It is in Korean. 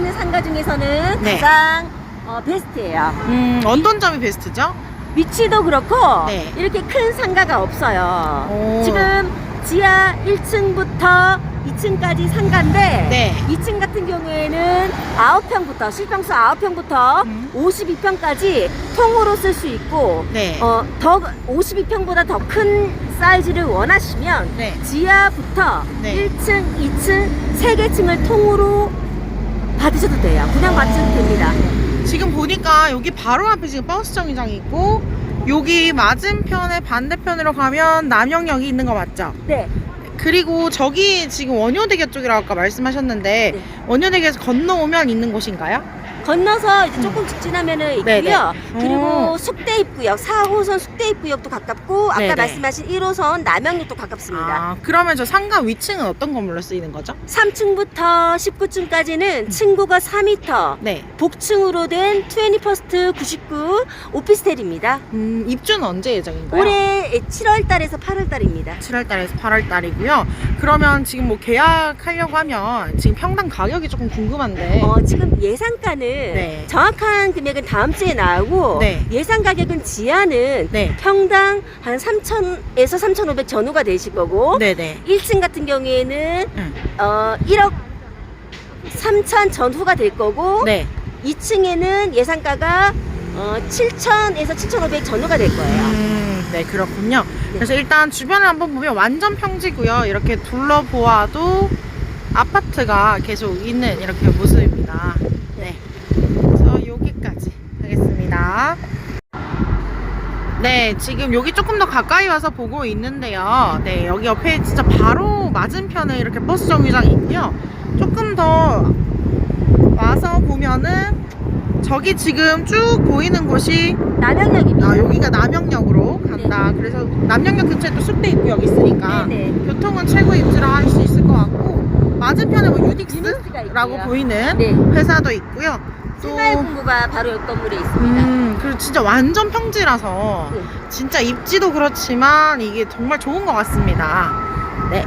중에서는 네. 가장 어, 베스트예요. 음, 어떤 점이 베스트죠? 위치도 그렇고 네. 이렇게 큰 상가가 없어요. 오. 지금 지하 1층부터 2층까지 상가인데 네. 2층 같은 경우에는 9평부터 실평수 9평부터 음. 52평까지 통으로 쓸 수 있고 네. 어, 더 52평보다 더 큰 사이즈를 원하시면 네. 지하부터 네. 1층, 2층, 세개 층을 통으로 받으셔도 돼요. 그냥 어. 받으셔도 됩니다. 지금 보니까 여기 바로 앞에 지금 버스 정류장이 있고 여기 맞은편에 반대편으로 가면 남영역이 있는 거 맞죠? 네. 그리고 저기 지금 원효대교 쪽이라고 아까 말씀하셨는데 네. 원효대교에서 건너오면 있는 곳인가요? 건너서 이제 조금 직진하면은 네네. 있고요. 그리고 오. 숙대 입구역, 4호선 숙대 입구역도 가깝고 아까 네네. 말씀하신 1호선 남양역도 가깝습니다. 아, 그러면 저 상가 위층은 어떤 건물로 쓰이는 거죠? 3층부터 19층까지는 층고가 4m, 네. 복층으로 된 21st 99 오피스텔입니다. 음, 입주는 언제 예정인가요? 올해 7월 달에서 8월 달입니다. 7월 달에서 8월 달이고요. 그러면 지금 뭐 계약하려고 하면 지금 평당 가격이 조금 궁금한데. 어, 지금 예상가는 네. 정확한 금액은 다음 주에 나오고 네. 예상 가격은 지하는 네. 평당 한 3,000에서 3,500 전후가 되실 거고 네네. 1층 같은 경우에는 응. 어, 1억 3천 전후가 될 거고 네. 2층에는 예상가가 어, 7천에서 7,500 전후가 될 거예요. 음, 네, 그렇군요. 그래서 일단 주변을 한번 보면 완전 평지고요. 이렇게 둘러보아도 아파트가 계속 있는 이렇게 모습입니다. 네. 그래서 여기까지 하겠습니다. 네, 지금 여기 조금 더 가까이 와서 보고 있는데요. 네, 여기 옆에 진짜 바로 맞은편에 이렇게 버스 정류장이 있고요. 조금 더 저기 지금 쭉 보이는 곳이 남양역입니다. 아, 여기가 남영역으로 간다. 그래서 남영역 근처에 또 숙대 입구역 있으니까 네네. 교통은 최고 입지라 할 수 있을 것 같고 맞은편에 뭐 유닉스라고. 보이는 네. 회사도 있고요. 또 새마을본부가 바로 옆 건물에 있습니다. 음, 그리고 진짜 완전 평지라서 네. 진짜 입지도 그렇지만 이게 정말 좋은 것 같습니다. 네.